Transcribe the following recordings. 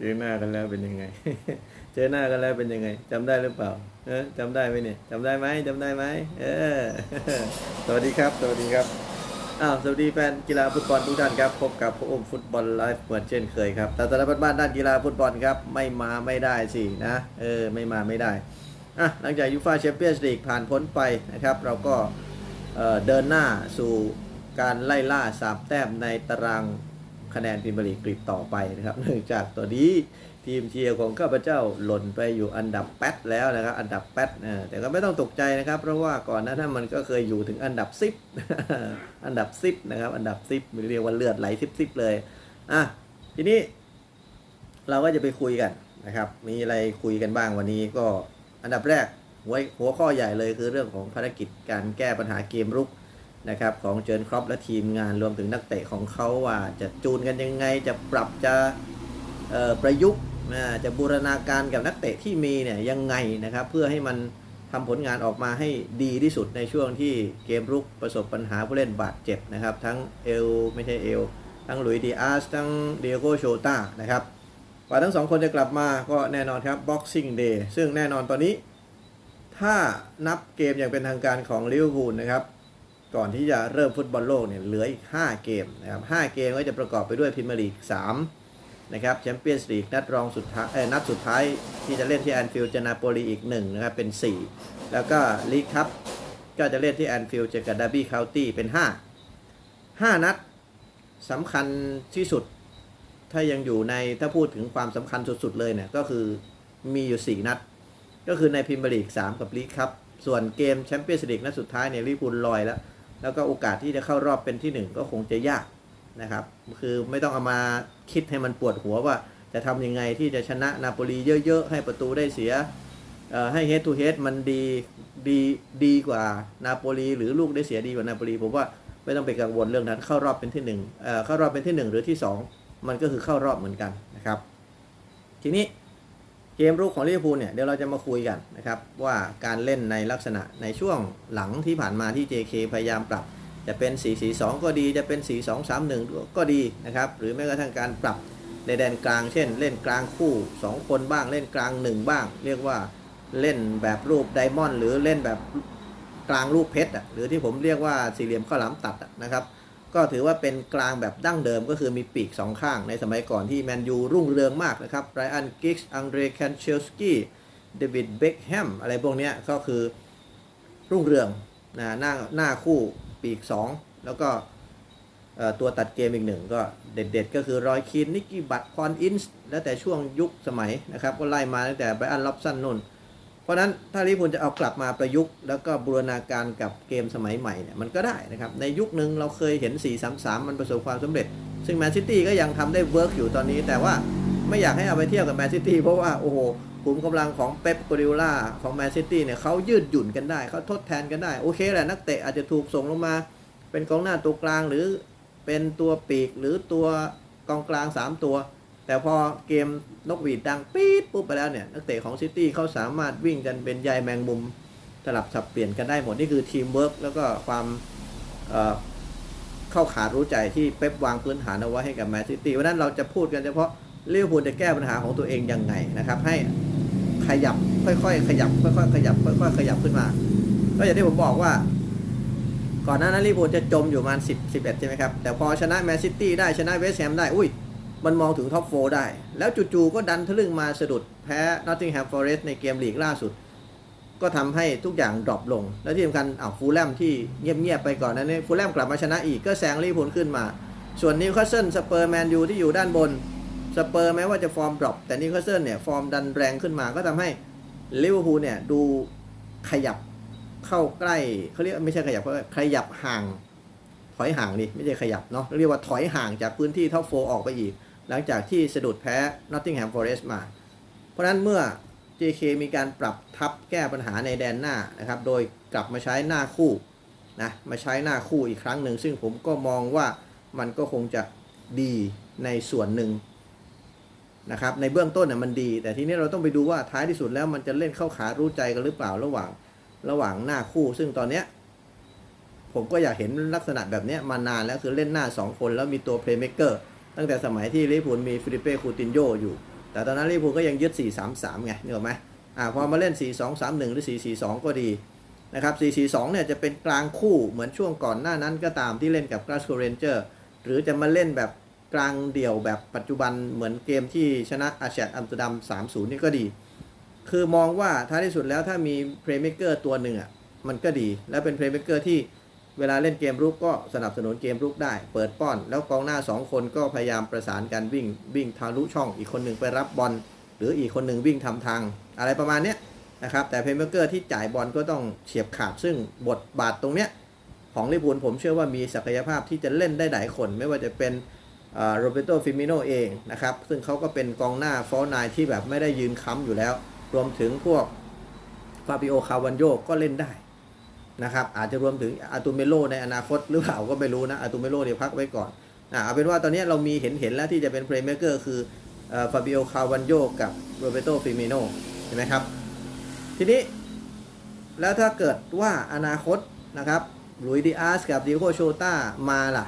เจอหน้ากันแล้วเป็นยังไง เจอหน้ากันแล้วเป็นยังไงจำได้หรือเปล่า เออจำได้ไหมเนี่ยจำได้ไหมจำได้ไหมเออสวัสดีครับสวัสดีครับอ้าวสวัสดีแฟนกีฬาฟุตบอลทุกท่านครับพบกับพระอมฟุตบอลไลฟ์เหมือนเช่นเคยครับแต่สารพัดบ้านด้านกีฬาฟุตบอลครับไม่มาไม่ได้สินะเออไม่มาไม่ได้อะหลังจากยูฟาแชมเปี้ยนส์ลีกผ่านพ้นไปนะครับ เราก็เอ่อเดินหน้าสู่การไล่ล่าสามแต้มในตาราง คะแนนพรีเมียร์ลีกกรีกต่อไปนะครับ เนื่องจากตัวนี้ทีมเชียร์ของข้าพเจ้าหล่นไปอยู่อันดับแปดแล้วนะครับ อันดับแปดเออแต่ก็ไม่ต้องตกใจนะครับ เพราะว่าก่อนหน้านั้นมันก็เคยอยู่ถึงอันดับสิบอันดับสิบนะครับ อันดับสิบเรียกว่าเลือดไหลสิบสิบเลยอะทีนี้ เราก็จะไปคุยกันนะครับ มีอะไรคุยกันบ้างวันนี้ก็อันดับแรกหัวหัวข้อใหญ่เลยคือเรื่องของภารกิจการแก้ปัญหาเกมรุก นะครับของเจิร์นครอปและทีมงานรวมถึงนักเตะของเขาว่าจะจูนกันยังไงจะปรับจะประยุกต์นะจะบูรณาการกับนักเตะที่มีเนี่ยยังไงนะครับ เพื่อให้มันทำผลงานออกมาให้ดีที่สุดในช่วงที่เกมรุกประสบปัญหาผู้เล่นบาดเจ็บนะครับ ทั้งเอลไม่ใช่เอลทั้งหลุยดีอาร์สทั้งเดียโกโชตานะครับกว่าทั้งสองคนจะกลับมาก็แน่นอนครับ Boxing Day ซึ่งแน่นอนตอนนี้ ถ้านับเกมอย่างเป็นทางการของลิเวอร์พูลนะครับ ก่อนที่จะเริ่มฟุตบอลโลกเนี่ยเหลืออีก 5 เกมนะครับ5เกมก็จะประกอบไปด้วยพรีเมียร์ลีก3นะครับแชมเปี้ยนส์ลีกนัดรองสุดท้ายเอ้ยนัดสุดท้ายที่จะเล่นที่แอนฟิลด์เจอนาโปลีอีก1นะครับเป็น 4 แล้วก็ลีกคัพก็จะเล่นที่แอนฟิลด์เจอกับดาร์บี้เคาน์ตี้เป็น 5 5 นัดสำคัญที่สุด ถ้ายังอยู่ในถ้าพูดถึงความสำคัญสุดๆเลยเนี่ยก็คือมีอยู่ 4 นัด ก็คือในพรีเมียร์ลีก3กับลีกคัพส่วนเกมแชมเปี้ยนส์ลีกนัดสุดท้ายเนี่ยลิเวอร์พูลลอยแล้ว แล้วก็โอกาสที่จะเข้ารอบเป็นที่ 1 ก็คงจะยากนะครับ คือไม่ต้องเอามาคิดให้มันปวดหัวว่าจะทำยังไงที่จะชนะนาโปลีเยอะๆ ให้ประตูได้เสียให้ head to head มันดีดีดีกว่านาโปลีหรือลูกได้เสียดีกว่านาโปลีผมว่าไม่ต้องไปกังวลเรื่องนั้นเข้ารอบเป็นที่หนึ่งเเข้ารอบเป็นที่หนึ่งหรือที่สองมันก็คือเข้ารอบเหมือนกันนะครับ ทีนี้ เกมรุกของลิเวอร์พูลเนี่ยเดี๋ยวเราจะมาคุยกันนะครับว่าการเล่นในลักษณะในช่วงหลังที่ผ่านมาที่ JK พยายามปรับ จะเป็น 4-4-2 ก็ดีจะเป็น 4-2-3-1 ก็ดีนะครับหรือแม้กระทั่งการปรับในแดนกลางเช่น เล่นกลางคู่ 2 คนบ้างเล่นกลาง 1 บ้าง เรียกว่าเล่นแบบรูปไดมอนด์หรือเล่นแบบกลางรูปเพชรหรือที่ผมเรียกว่าสี่เหลี่ยมข้าวหลามตัดนะครับ ก็ถือว่าเป็นกลางแบบดั้งเดิมก็คือมีปีกสองข้าง ในสมัยก่อนที่แมนยูรุ่งเรืองมากนะครับไรอันกิกส์อังเดรแคนเชลสกี้เดวิดเบคแฮมอะไรพวกนี้ก็คือรุ่งเรืองนะหน้าหน้าคู่ปีก 2 แล้วก็ตัวตัดเกมอีกหนึ่งก็เด็ดๆ ก็คือรอยคีนนิกกี้บัตพอนอินส์แล้วแต่ช่วงยุคสมัยนะครับ ก็ไล่มาตั้งแต่ไบรอันล็อบสันนุ่น ราะนั้นถ้าลิพูลจะเอากลับมาประยุกต์แล้วก็บูรณาการกับเกมสมัยใหม่เนี่ยมันก็ได้นะครับในยุคหนึ่งเราเคยเห็น 4-3-3 มันประสบความสำเร็จ ซึ่งแมนซิตี้ก็ยังทำได้เวิร์กอยู่ตอนนี้ แต่ว่าไม่อยากให้เอาไปเทียบกับแมนซิตี้เพราะว่าโอ้โหขุมกำลังของเป๊ปโกดิล่าของแมนซิตี้เนี่ยเขายืดหยุ่นกันได้เขาทดแทนกันได้ โอเคแหละนักเตะอาจจะถูกส่งลงมา เป็นกองหน้าตัวกลางหรือเป็นตัวปีกหรือตัวกองกลาง 3 ตัว แต่พอเกมนกหวีดดังปี๊ดปุ๊บไปแล้วเนี่ยนักเตะของซิตี้เขาสามารถวิ่งกันเป็นใยแมงมุมสลับสับเปลี่ยนกันได้หมด นี่คือทีมเวิร์กแล้วก็ความเเข้าขารู้ใจที่เป๊ปวางพื้นฐานเอาไว้ให้กับแมนซิตี้วันนั้นเราจะพูดกันเฉพาะลิเวอร์พูลจะแก้ปัญหาของตัวเองยังไงนะครับ ให้ขยับค่อยๆขยับค่อยๆขยับค่อยๆขยับขึ้นมา ก็อย่างที่ผมบอกว่าก่อนหน้านั้นลิเวอร์พูลจะจมอยู่ประมาณ10 11 ใช่ไหมครับ แต่พอชนะแมนซิตี้ได้ชนะเวสต์แฮมได้ อุ้ย มันมองถึงท็อปโฟได้ แล้วจู่ๆก็ดันทะลึ่งมาสะดุดแพ้นอตติงแฮมฟอเรสต์ในเกมลีกล่าสุด ก็ทำให้ทุกอย่างดรอปลง แล้วที่สำคัญอ้าวฟูลแลมที่เงียบๆไปก่อนนั้นฟูลแลมกลับมาชนะอีกก็แซงลิเวอร์พูลขึ้นมา ส่วนนิวคาสเซิลสเปอร์แมนยูที่อยู่ด้านบนสเปอร์แม้ว่าจะฟอร์มดรอปแต่นิวคาสเซิลเนี่ยฟอร์มดันแรงขึ้นมาก็ทำให้ลิเวอร์พูลเนี่ยดูขยับเข้าใกล้เขาเรียกไม่ใช่ขยับเขาเรียกขยับห่าง ถอยห่างดิไม่ใช่ขยับเนาะเรียกว่าถอยห่างจากพื้นที่ท็อปโฟออกไปอีก หลังจากที่สะดุดแพ้ Nottingham Forest มา เพราะนั้นเมื่อ JK มีการปรับทับแก้ปัญหาในแดนหน้านะครับ โดยกลับมาใช้หน้าคู่นะมาใช้หน้าคู่อีกครั้งหนึ่ง ซึ่งผมก็มองว่ามันก็คงจะดีในส่วนหนึ่งนะครับในเบื้องต้นน่ะมันดี แต่ทีนี้เราต้องไปดูว่าท้ายที่สุดแล้วมันจะเล่นเข้าขารู้ใจกันหรือเปล่าระหว่างระหว่างหน้าคู่ ซึ่งตอนเนี้ยผมก็อยากเห็นลักษณะแบบนี้มานานแล้วคือเล่นหน้า 2 คนแล้วมีตัวเพลย์เม k เกอร์ ตั้งแต่สมัยที่ลิเวอร์พูลมีฟิลิเป้คูตินโยอยู่ แต่ตอนนั้นลิเวอร์พูลก็ยังยึด 4-3-3 ไงนึกออกไหมอ่าพอมาเล่น 4-2-3-1 หรือ 4-4-2 ก็ดีนะครับ 4-4-2 เนี่ยจะเป็นกลางคู่เหมือนช่วงก่อนหน้านั้นก็ตามที่เล่นกับ Glasgow Rangers หรือจะมาเล่นแบบกลางเดี่ยวแบบปัจจุบันเหมือนเกมที่ชนะอาแชดอัมสเตอร์ดัม 3-0 นี่ก็ดี คือมองว่าท้ายที่สุดแล้วถ้ามีเพลย์เม k เกอร์ตัวหนึ่งอะมันก็ดีและเป็นเพลย์เม k เกอร์ที่ เวลาเล่นเกมรุกก็สนับสนุนเกมรุกได้ เปิดป้อน แล้วกองหน้า 2 คนก็พยายามประสานกันวิ่งวิ่งทะลุช่องอีกคนหนึ่งไปรับบอลหรืออีกคนหนึ่งวิ่งทำทาง อะไรประมาณนี้นะครับแต่เพย์เมเกอร์ที่จ่ายบอลก็ต้องเฉียบขาดซึ่งบทบาทตรงเนี้ยของลิเวอร์พูลผมเชื่อว่ามีศักยภาพที่จะเล่นได้หลายคน ไม่ว่าจะเป็นโรเบโตฟิมิโนเองนะครับ ซึ่งเขาก็เป็นกองหน้าฟอลนายที่แบบไม่ได้ยืนค้ำอยู่แล้ว รวมถึงพวกฟาบิโอคาวันโยก็เล่นได้ นะครับอาจจะรวมถึงอาตูเมโลในอนาคตหรือเปล่าก็ไม่รู้นะอาตูเมโลเดี๋ยวพักไว้ก่อนอ่าเอาเป็นว่าตอนนี้เรามีเห็นเห็นแล้วที่จะเป็นเพลย์เม k เกอร์คือฟาบิโอคาวันโยกับโรเบโตฟิเมโนเห็นไหมครับ ทีนี้ แล้วถ้าเกิดว่าอนาคตนะครับลุยดิอาสกับดิโกโชต้ามาล่ะ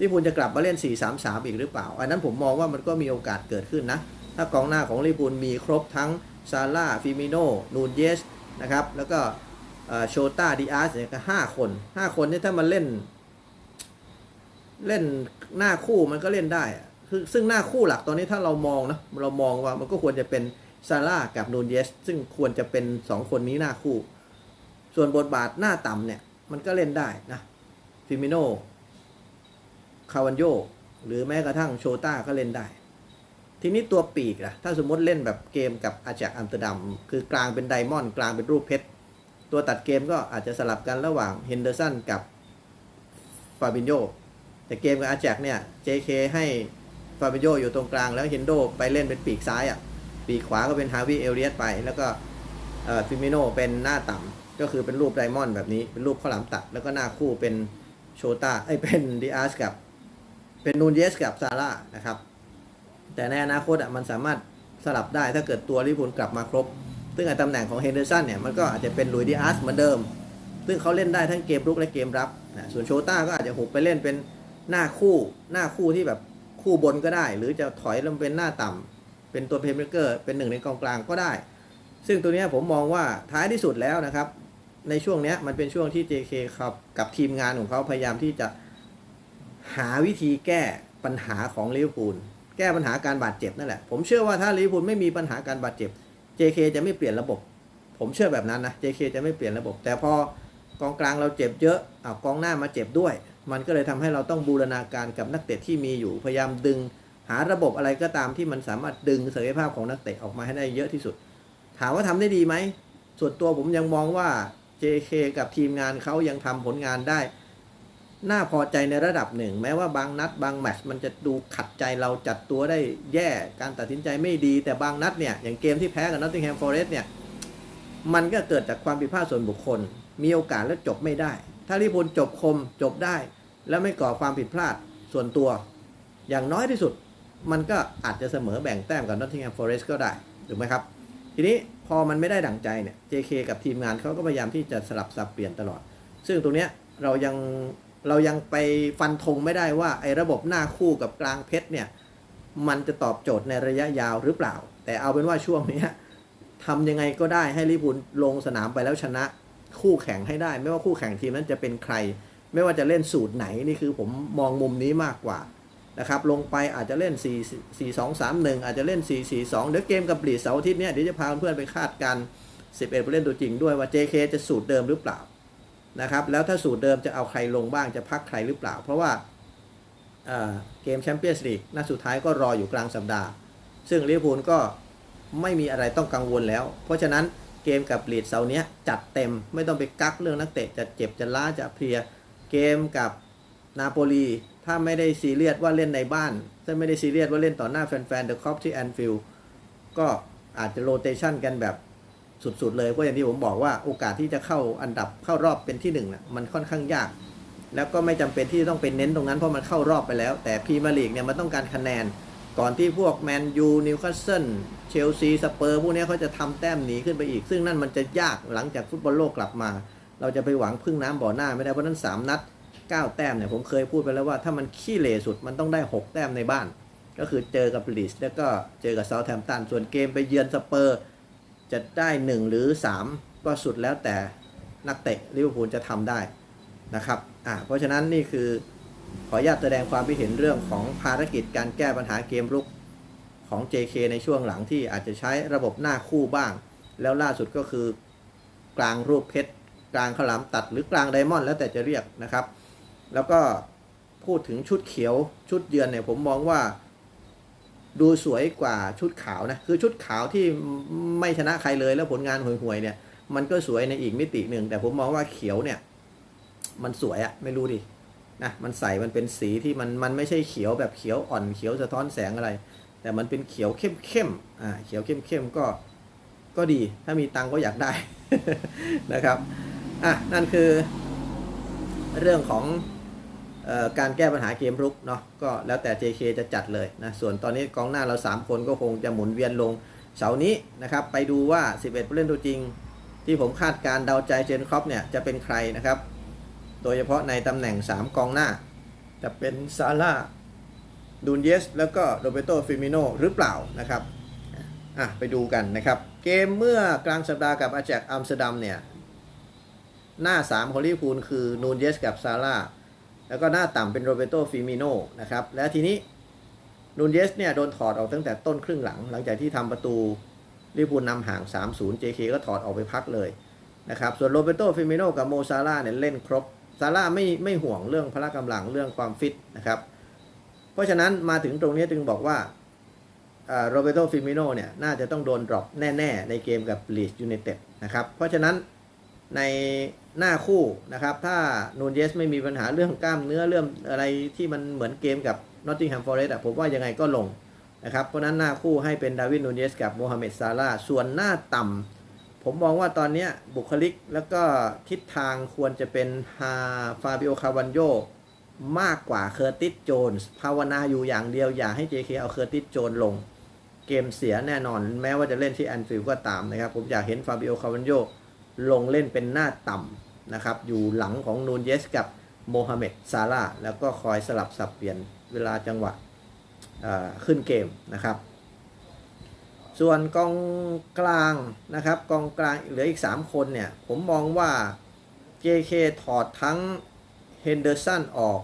ลิเวอร์พูลจะกลับมาเล่น 4-3-3 อีกหรือเปล่า อันนั้นผมมองว่ามันก็มีโอกาสเกิดขึ้นนะ ถ้ากองหน้าของลิพูลมีครบทั้งซาร่าฟิมิโนนูนเยสนะครับแล้วก็ โชต้าดิอาร์สเนี่ยก็ห้าคนห้าคนนี่ถ้ามันเล่น เล่นหน้าคู่มันก็เล่นได้คือซึ่งหน้าคู่หลักตอนนี้ถ้าเรามองนะเรามองว่ามันก็ควรจะเป็นซาร่ากับนูนเยส ซึ่งควรจะเป็นสองคนนี้หน้าคู่ ส่วนบทบาทหน้าต่ำเนี่ย มันก็เล่นได้นะฟิมิโนคาวันโยหรือแม้กระทั่งโชต้าก็เล่นได้ ทีนี้ตัวปีกล่ะ ถ้าสมมติเล่นแบบเกมกับอาจากอัมสเตอร์ดัม คือกลางเป็นไดมอนด์กลางเป็นรูปเพชร ตัวตัดเกมก็อาจจะสลับกันระหว่างเฮนเดอร์สันกับฟาบินโยแต่เกมกับอาแจกเนี่ย JK ให้ฟาบินโยอยู่ตรงกลางแล้วเฮนโดไปเล่นเป็นปีกซ้ายอะปีกขวาก็เป็นฮาวิเอเรียสไปแล้วก็ฟิมิโนเป็นหน้าต่ำก็คือเป็นรูปไดมอนด์แบบนี้เป็นรูปข้าวหลามตัด แล้วก็หน้าคู่เป็นโชตาไอ้เป็นดิอาสกับ เป็นนูนเยสกับซาร่านะครับ แต่ในอนาคตอะมันสามารถสลับได้ถ้าเกิดตัวลิพูลกลับมาครบ ซึ่งตำแหน่งของเฮนเดอร์สันเนี่ยมันก็อาจจะเป็นลุยดิอาร์สเหมือนเดิม ซึ่งเขาเล่นได้ทั้งเกมรุกและเกมรับนะส่วนโชต้าก็อาจจะหุบไปเล่นเป็นหน้าคู่หน้าคู่ที่แบบคู่บนก็ได้ หรือจะถอยลงเป็นหน้าต่ำเป็นตัวเพลย์เม k เกอร์เป็นหนึ่งในกองกลางก็ได้ ซึ่งตัวนี้ผมมองว่าท้ายที่สุดแล้วนะครับ ในช่วงนี้มันเป็นช่วงที่ JK ครับกับทีมงานของเขาพยายามที่จะหาวิธีแก้ปัญหาของลิเวอร์พูลแก้ปัญหาการบาดเจ็บนั่นแหละผมเชื่อว่าถ้าลิเวอร์พูลไม่มีปัญหาการบาดเจ็บ JK จะไม่เปลี่ยนระบบ ผมเชื่อแบบนั้นนะ JK จะไม่เปลี่ยนระบบ แต่พอกองกลางเราเจ็บเยอะอากองหน้ามาเจ็บด้วย มันก็เลยทำให้เราต้องบูรณาการกับนักเตะที่มีอยู่พยายามดึง หาระบบอะไรก็ตามที่มันสามารถดึงศักยภาพของนักเตะออกมาให้ได้เยอะที่สุด ถามว่าทำได้ดีไหมส่วนตัวผมยังมองว่า JK กับทีมงานเขายังทำผลงานได้ น่าพอใจในระดับหนึ่ง แม้ว่าบางนัด บางแมตช์มันจะดูขัดใจเราจัดตัวได้แย่การตัดสินใจไม่ดี แต่บางนัดเนี่ย อย่างเกมที่แพ้กับนอตติงแฮมฟอเรสต์เนี่ย มันก็เกิดจากความผิดพลาดส่วนบุคคล มีโอกาสแล้วจบไม่ได้ ถ้าลิพูลจบคมจบได้ แล้วไม่ก่อความผิดพลาดส่วนตัว อย่างน้อยที่สุด มันก็อาจจะเสมอแบ่งแต้มกับนอตติงแฮมฟอเรสต์ก็ได้ถูกไหมครับ ทีนี้พอมันไม่ได้ดั่งใจเนี่ย JK กับทีมงานเขาก็พยายามที่จะสลับสับเปลี่ยนตลอด ซึ่งตรงเนี้ยเรายัง เรายังไปฟันธงไม่ได้ว่าไอ้ระบบหน้าคู่กับกลางเพชรเนี่ยมันจะตอบโจทย์ในระยะยาวหรือเปล่า แต่เอาเป็นว่าช่วงนี้ทำยังไงก็ได้ให้ลิพูลลงสนามไปแล้วชนะคู่แข่งให้ได้ ไม่ว่าคู่แข่งทีมนั้นจะเป็นใคร ไม่ว่าจะเล่นสูตรไหนนี่คือผมมองมุมนี้มากกว่านะครับลงไปอาจจะเล่น 4 4 2 3 1 อาจจะเล่น 4 4 2 เดี๋ยวเกมกับลีเสาร์อาทิตย์เนี้ยเดี๋ยวจะพาเพื่อนไปคาดการณ์11ผู้เล่นตัวจริงด้วยว่า JK จะสูตรเดิมหรือเปล่า นะครับ แล้วถ้าสูตรเดิมจะเอาใครลงบ้างจะพักใครหรือเปล่า เพราะว่าเเกมแชมเปี้ยนส์ลีกนัดสุดท้ายก็รออยู่กลางสัปดาห์ ซึ่งลิเวอร์พูลก็ไม่มีอะไรต้องกังวลแล้ว เพราะฉะนั้นเกมกับลีดเสาร์เนี้ยจัดเต็มไม่ต้องไปกักเรื่องนักเตะจะเจ็บจะล้าจะเพลียเกมกับนาโปลีถ้าไม่ได้ซีเรียสว่าเล่นในบ้าน ถ้าไม่ได้ซีเรียสว่าเล่นต่อหน้าแฟนๆเดอะคอปที่แอนฟิลด์ก็อาจจะโรเตชันกันแบบ สุดๆเลยเพราะอย่างที่ผมบอกว่าโอกาสที่จะเข้าอันดับเข้ารอบเป็นที่หนึ่งน่ะมันค่อนข้างยาก แล้วก็ไม่จำเป็นที่ต้องเป็นเน้นตรงนั้นเพราะมันเข้ารอบไปแล้ว แต่พรีเมียร์ลีกเนี่ยมันต้องการคะแนน ก่อนที่พวกแมนยูนิวคาสเซิลเชลซีสเปอร์พวกนี้เขาจะทำแต้มหนีขึ้นไปอีก ซึ่งนั่นมันจะยากหลังจากฟุตบอลโลกกลับมา เราจะไปหวังพึ่งน้ำบ่อหน้าไม่ได้เพราะนั้น 3 นัด 9 แต้มเนี่ยผมเคยพูดไปแล้วว่าถ้ามันขี้เหร่สุดมันต้องได้ 6 แต้มในบ้าน ก็คือเจอกับลีดแล้วก็เจอกับเซาท์แ m ม t ตันส่วนเกมไปเยือนสเปอร์ จะได้ 1 หรือ 3 ก็สุดแล้วแต่นักเตะลิเวอร์พูลจะทำได้นะครับอ่าเพราะฉะนั้นนี่คือขออนุญาตแสดงความคิดเห็นเรื่องของภารกิจการแก้ปัญหาเกมรุกของ JK ในช่วงหลังที่อาจจะใช้ระบบหน้าคู่บ้าง แล้วล่าสุดก็คือกลางรูปเพชร กลางขาวหลามตัดหรือกลางไดมอนด์แล้วแต่จะเรียกนะครับ แล้วก็พูดถึงชุดเขียวชุดเยือนเนี่ยผมมองว่า ดูสวยกว่าชุดขาวนะคือชุดขาวที่ไม่ชนะใครเลยแล้วผลงานห่วยๆเนี่ย มันก็สวยในอีกมิติหนึ่งแต่ผมมองว่าเขียวเนี่ย มันสวยอะไม่รู้ดินะมันใส่มันเป็นสีที่มันมันไม่ใช่เขียวแบบเขียวอ่อนเขียวสะท้อนแสงอะไร แต่มันเป็นเขียวเข้มๆอ่าเขียวเข้มๆก็ก็ดี ถ้ามีตังก็อยากได้นะครับอะนั่นคือเรื่องของ การแก้ปัญหาเกมรุกเนาะก็แล้วแต่ JK จะจัดเลยนะส่วนตอนนี้กองหน้าเรา 3 คนก็คงจะหมุนเวียนลงเสาร์นี้นะครับไปดูว่า 11 ผู้เล่นตัวจริง ที่ผมคาดการเดาใจเจนครอปเนี่ยจะเป็นใครนะครับ โดยเฉพาะในตำแหน่ง 3 กองหน้า จะเป็นซาร่าดูนเยส แล้วก็โรเบโตฟิมิโนหรือเปล่านะครับอะไปดูกันนะครับ เกมเมื่อกลางสัปดาห์กับอาแจกอัมสเตอร์ดัมเนี่ยหน้า 3 ของลิเวอร์พูลคือนูนเยสกับซาร่า แล้วก็หน้าต่ำเป็นโรเบโตฟิมิโนนะครับ แล้วทีนี้นูนเยสเนี่ยโดนถอดออกตั้งแต่ต้นครึ่งหลัง หลังจากที่ทำประตูลิเวอร์พูลนำห่าง 3-0 JK ก็ถอดออกไปพักเลยนะครับ ส่วนโรเบโตฟิมิโนกับโมซาร่าเนี่ยเล่นครบ ซาร่าไม่ไม่ห่วงเรื่องพละกำลังเรื่องความฟิตนะครับ เพราะฉะนั้นมาถึงตรงนี้จึงบอกว่าโรเบโตฟิมิโนเนี่ยน่าจะต้องโดนดรอปแน่ ๆ ในเกมกับลีดยู n นเต็ดนะครับ เพราะฉะนั้น ในหน้าคู่นะครับ ถ้านูนเยสไม่มีปัญหาเรื่องกล้ามเนื้อเรื่องอะไรที่มันเหมือนเกมกับนอตติงแฮมฟอร์เรสต์อะผมว่ายังไงก็ลงนะครับ เพราะนั้นหน้าคู่ให้เป็นดาวิดนูนเยสกับโมฮัมเหม็ดซาร่าส่วนหน้าต่ำผมมองว่าตอนนี้บุคลิกแล้วก็ทิศทางควรจะเป็นฮาฟาบิโอคาวันโยมากกว่าเคอร์ติสโจนส์ภาวนาอยู่อย่างเดียวอย่าให้ JK เอาเคอร์ติสโจนลง เกมเสียแน่นอน แม้ว่าจะเล่นที่แอนฟิลด์ก็ตามนะครับ ผมอยากเห็นฟาบิโอคาวันโย ลงเล่นเป็นหน้าต่ำนะครับ อยู่หลังของนูนเยสกับโมฮัมเหม็ดซาร่าแล้วก็คอยสลับสับเปลี่ยนเวลาจังหวะขึ้นเกมนะครับ ส่วนกองกลางนะครับกองกลางเหลืออีก 3 คนเนี่ย ผมมองว่า JK ถอดทั้งเฮนเดอร์สันออก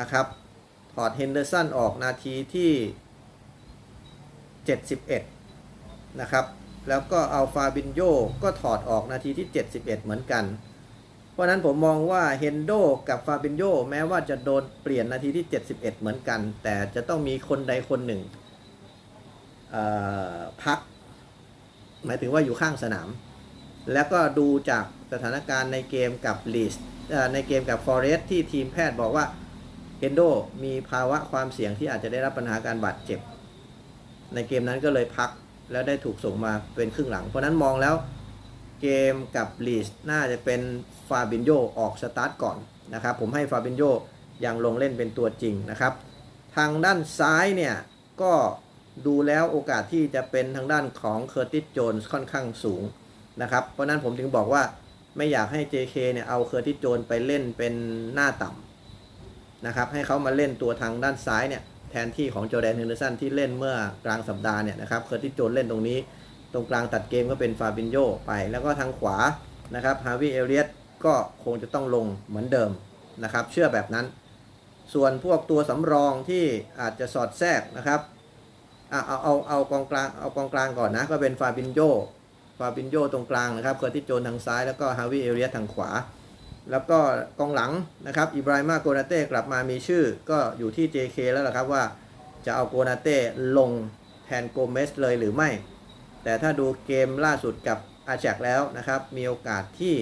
นะครับ ถอดเฮนเดอร์สันออกนาทีที่ 71 นะครับ แล้วก็เอาฟาบินโยก็ถอดออกนาทีที่ 71 เหมือนกัน เพราะนั้นผมมองว่าเฮนโดกับฟาบินโยแม้ว่าจะโดนเปลี่ยนนาทีที่ 71 เหมือนกัน แต่จะต้องมีคนใดคนหนึ่งพัก หมายถึงว่าอยู่ข้างสนาม แล้วก็ดูจากสถานการณ์ในเกมกับลีสในเกมกับฟอเรสที่ทีมแพทย์บอกว่าเฮนโดมีภาวะความเสี่ยงที่อาจจะได้รับปัญหาการบาดเจ็บ ในเกมนั้นก็เลยพัก แล้วได้ถูกส่งมาเป็นครึ่งหลัง เพราะนั้นมองแล้วเกมกับลีสน่าจะเป็นฟาบินโยออกสตาร์ทก่อนนะครับ ผมให้ฟาบินโยยังลงเล่นเป็นตัวจริงนะครับ ทางด้านซ้ายเนี่ย ก็ดูแล้วโอกาสที่จะเป็นทางด้านของเคอร์ติสโจนส์ค่อนข้างสูงนะครับ เพราะนั้นผมถึงบอกว่าไม่อยากให้ JK เนี่ยเอาเคอร์ติสโจนไปเล่นเป็นหน้าต่ำนะครับ ให้เขามาเล่นตัวทางด้านซ้ายเนี่ย แทนที่ของโจแดนเฮนเดอร์สันที่เล่นเมื่อกลางสัปดาห์เนี่ยนะครับเคอร์ติสโจนเล่นตรงนี้ ตรงกลางตัดเกมก็เป็นฟาบินโยไป แล้วก็ทางขวานะครับฮาวิเอเลียตก็คงจะต้องลงเหมือนเดิมนะครับ เชื่อแบบนั้น ส่วนพวกตัวสำรองที่อาจจะสอดแทรกนะครับเอาเอาเอาเอากองกลางเอากองกลางก่อนนะ ก็เป็นฟาบินโยฟาบินโยตรงกลางนะครับเคอร์ติสโจนทางซ้ายแล้วก็ฮาวิเอเลียตทางขวา แล้วก็กองหลังนะครับอิบราฮิมาโกนาเต้กลับมามีชื่อ ก็อยู่ที่ JK แล้วล่ะครับว่าจะเอาโกนาเต้ลงแทนโกเมสเลยหรือไม่ แต่ถ้าดูเกมล่าสุดกับอาแจกแล้วนะครับ มีโอกาสที่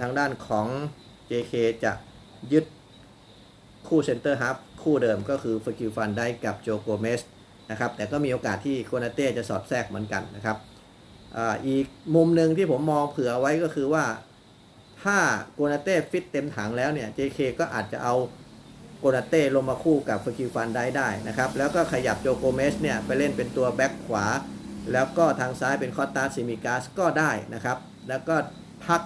ทางด้านของ JK จะยึดคู่เซนเตอร์ฮับคู่เดิมก็คือฟกิลฟันได้กับโจโกเมสนะครับแต่ก็มีโอกาสที่โกนาเต้จะสอดแทรกเหมือนกันนะครับออีกมุมหนึ่งที่ผมมองเผื่อไว้ก็คือว่า ถ้าโกนาเต้ฟิตเต็มถังแล้วเนี่ย JK ก็อาจจะเอาโกนาเต้ลงมาคู่กับฟกิลฟันได้ได้นะครับ แล้วก็ขยับโจโกเมสเนี่ยไปเล่นเป็นตัวแบ็คขวา แล้วก็ทางซ้ายเป็นคอตตาซิมิกาสก็ได้นะครับ แล้วก็พัก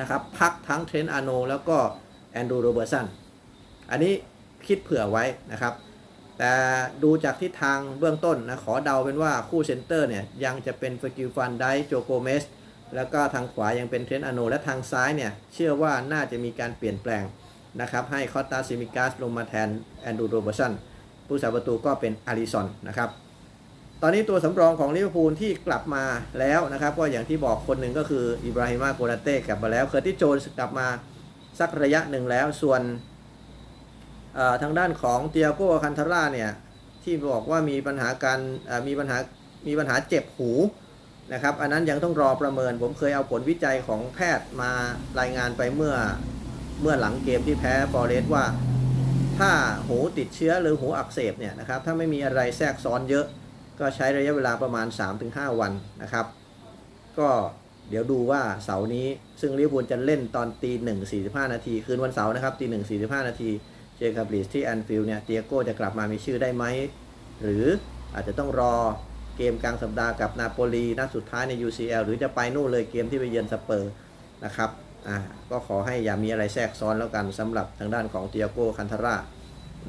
นะครับพักทั้งเทรนอาโนแล้วก็แอนดูโรเบอร์สัน อันนี้คิดเผื่อไว้นะครับ แต่ดูจากทิศทางเบื้องต้นนะขอเดาเป็นว่าคู่เซนเตอร์เนี่ยยังจะเป็นฟกิลฟันไดโจโกเมส แล้วก็ทางขวายังเป็นเทรนต์อโน และทางซ้ายเนี่ยเชื่อว่าน่าจะมีการเปลี่ยนแปลงนะครับให้คอตตาซิมิกัสลงมาแทนแอนดูโรเบอร์สันผู้สาประตูก็เป็นอาริซอนนะครับตอนนี้ตัวสำรองของลิเวอร์พูลที่กลับมาแล้วนะครับก็อย่างที่บอกคนหนึ่งก็คืออิบราฮิมาโกนาเต้กลับมาแล้วเคอร์ติโจนส์กลับมาสักระยะหนึ่งแล้วส่วนทางด้านของเตียโก้คันทาร่าเนี่ยที่บอกว่ามีปัญหาการมีปัญหามีปัญหาเจ็บหู นะครับ อันนั้นยังต้องรอประเมิน ผมเคยเอาผลวิจัยของแพทย์มารายงานไปเมื่อเมื่อหลังเกมที่แพ้ฟอร์เรสว่า ถ้าหูติดเชื้อหรือหูอักเสบเนี่ยนะครับ ถ้าไม่มีอะไรแทรกซ้อนเยอะ ก็ใช้ระยะเวลาประมาณ 3-5 วันนะครับ ก็เดี๋ยวดูว่าเสาร์นี้ซึ่งลิเวอร์พูลจะเล่นตอนตีหนึ่งสี่สิบห้านาทีคืนวันเสาร์นะครับตีหนึ่งสี่สิบห้านาทีเจอกับลีสที่แอนฟิลด์เนี่ยเตียโก้จะกลับมามีชื่อได้ไหม หรืออาจจะต้องรอ เกมกลางสัปดาห์กับนาโปลีนัดสุดท้ายใน UCL หรือจะไปนู่นเลยเกมที่ไปเยือนสเปอร์นะครับอ่าก็ขอให้อย่ามีอะไรแทรกซ้อนแล้วกันสำหรับทางด้านของเตียโก้คันทาร่า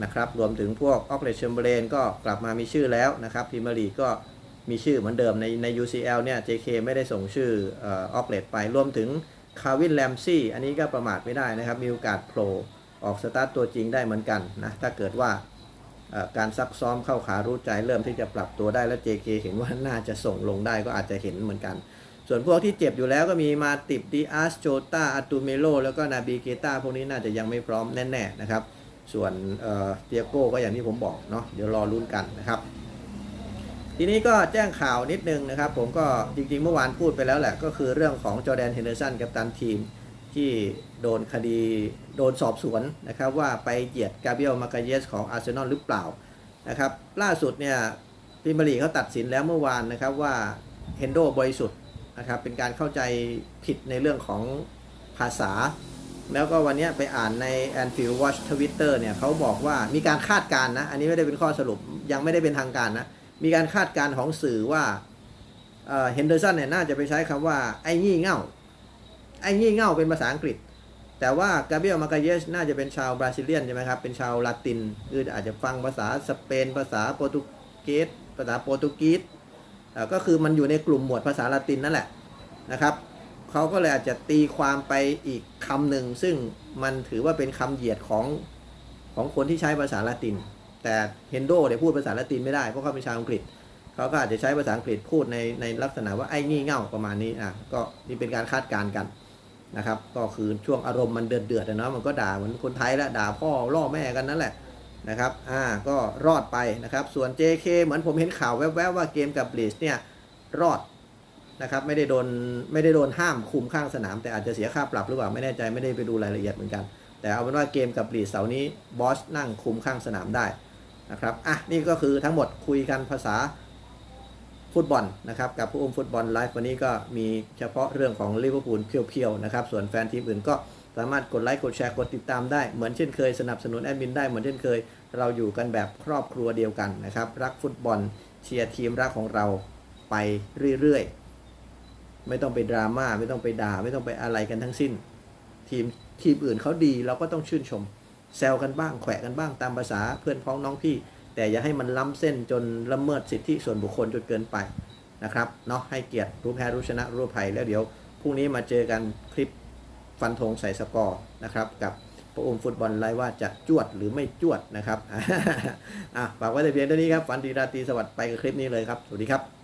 นะครับรวมถึงพวกออกเลชเชมเบรนก็กลับมามีชื่อแล้วนะครับพรีเมียร์ลีก็มีชื่อเหมือนเดิมในใน UCL เนี่ย JK ไม่ได้ส่งชื่อออกเลตไปรวมถึงคาวินแลมซี่อันนี้ก็ประมาทไม่ได้นะครับ มีโอกาสโผล่ออกสตาร์ตตัวจริงได้เหมือนกันนะถ้าเกิดว่า การซักซ้อมเข้าขารู้ใจเริ่มที่จะปรับตัวได้แล้ว JK เห็นว่าน่าจะส่งลงได้ก็อาจจะเห็นเหมือนกัน ส่วนพวกที่เจ็บอยู่แล้วก็มีมาติบดีอาสโจตาอาตูเมโลแล้วก็นาบีเกตาพวกนี้น่าจะยังไม่พร้อมแน่ๆนะครับ ส่วนเตียโก้ก็อย่างที่ผมบอกเนาะเดี๋ยวรอลุ้นกันนะครับทีนี้ก็แจ้งข่าวนิดนึงนะครับ ผมก็จริงๆเมื่อวานพูดไปแล้วแหละ ก็คือเรื่องของจอแดนเฮนเดอร์สันกับตันทีม ที่โดนคดีโดนสอบสวนนะครับว่าไปเหยียดกาเบรียลมาการเยสของอาร์เซนอลหรือเปล่านะครับล่าสุดเนี่ยพรีเมียร์ลีเขาตัดสินแล้วเมื่อวานนะครับว่าเฮนโดบริสุทธิ์นะครับเป็นการเข้าใจผิดในเรื่องของภาษา แล้วก็วันนี้ไปอ่านใน Anfield Watch Twitter เนี่ยเขาบอกว่ามีการคาดการณ์นะ อันนี้ไม่ได้เป็นข้อสรุปยังไม่ได้เป็นทางการนะ มีการคาดการณ์ของสื่อว่าเฮนเดอร์สันเนี่ยน่าจะไปใช้คำว่าไอ้งี่เง่า ไอ้งี่เง่าเป็นภาษาอังกฤษ แต่ว่ากาเบรียลมาการเยสน่าจะเป็นชาวบราซิเลียนใช่ไหมครับ เป็นชาวลาตินคืออาจจะฟังภาษาสเปน ภาษาโปรตุเกส ภาษาโปรตุกีสก็คือมันอยู่ในกลุ่มหมวดภาษาละตินนั่นแหละนะครับเขาก็เลยอาจจะตีความไปอีกคำหนึ่ง ซึ่งมันถือว่าเป็นคำเหยียดของของคนที่ใช้ภาษาละติน แต่เฮนโดเนี่ยพูดภาษาละตินไม่ได้เพราะเขาเป็นชาวอังกฤษ เขาก็อาจจะใช้ภาษาอังกฤษพูดในในลักษณะว่าไอ้งี่เง่าประมาณนี้อะก็นี่เป็นการคาดการณ์กัน นะครับ ก็คือช่วงอารมณ์มันเดือดเดือดๆอะเนาะมันก็ด่าเหมือนคนไทยแล้วด่าพ่อล่อแม่กันนั่นแหละนะครับ อ่า ก็รอดไปนะครับ ส่วน JK เหมือนผมเห็นข่าวแวบๆว่าเกมกับบลีชเนี่ยรอดนะครับ ไม่ได้โดนไม่ได้โดนห้ามคุมข้างสนาม แต่อาจจะเสียค่าปรับหรือเปล่าไม่แน่ใจไม่ได้ไปดูรายละเอียดเหมือนกัน แต่เอาเป็นว่าเกมกับบลีดเสาร์นี้บอสนั่งคุมข้างสนามได้นะครับ อะ นี่ก็คือทั้งหมดคุยกันภาษา ฟุตบอลนะครับกับผู้อุ้มฟุตบอลไลฟ์วันนี้ก็มีเฉพาะเรื่องของลิเวอร์พูลเพียวๆนะครับส่วนแฟนทีมอื่นก็สามารถกดไลค์กดแชร์กดติดตามได้เหมือนเช่นเคยสนับสนุนแอดมินได้เหมือนเช่นเคย เราอยู่กันแบบครอบครัวเดียวกันนะครับรักฟุตบอลเชียร์ทีมรักของเราไปเรื่อยๆ ไม่ต้องไปดราม่าไม่ต้องไปด่า ไม่ต้องไปอะไรกันทั้งสิ้น ทีมทีมอื่นเขาดีเราก็ต้องชื่นชมแซวกันบ้างแขวะกันบ้างตามภาษาเพื่อนพ้องน้องพี่ แต่อย่าให้มันล้ำเส้นจนละเมิดสิทธิส่วนบุคคลจนเกินไปนะครับเนาะให้เกียรติรู้แพ้รู้ชนะรู้ภัยแล้วเดี๋ยวพรุ่งนี้มาเจอกันคลิปฟันธงใส่สกอร์นะครับกับพระองค์ฟุตบอลไล่ว่าจะจวดหรือไม่จวดนะครับอะฝากไว้แต่เพียงเท่านี้ครับฝันดีราตรีสวัสดิ์ไปกับคลิปนี้เลยครับ สวัสดีครับ